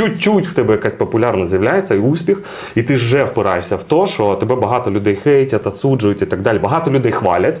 чуть-чуть в тебе якась популярність з'являється і успіх, і ти вже впираєшся в те, що тебе багато людей хейтять, осуджують і так далі. Багато людей хвалять.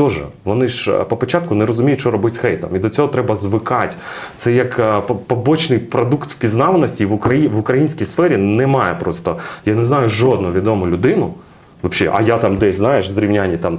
теж, вони ж а, по початку не розуміють, що робити з хейтом. І до цього треба звикати. Це як побочний продукт впізнаваності в Україні в українській сфері немає просто. Я не знаю жодну відому людину. Взагалі, а я там десь, знаєш, зрівнянні там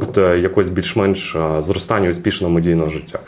продукт якось більш-менш е, зростання успішного медійного життя.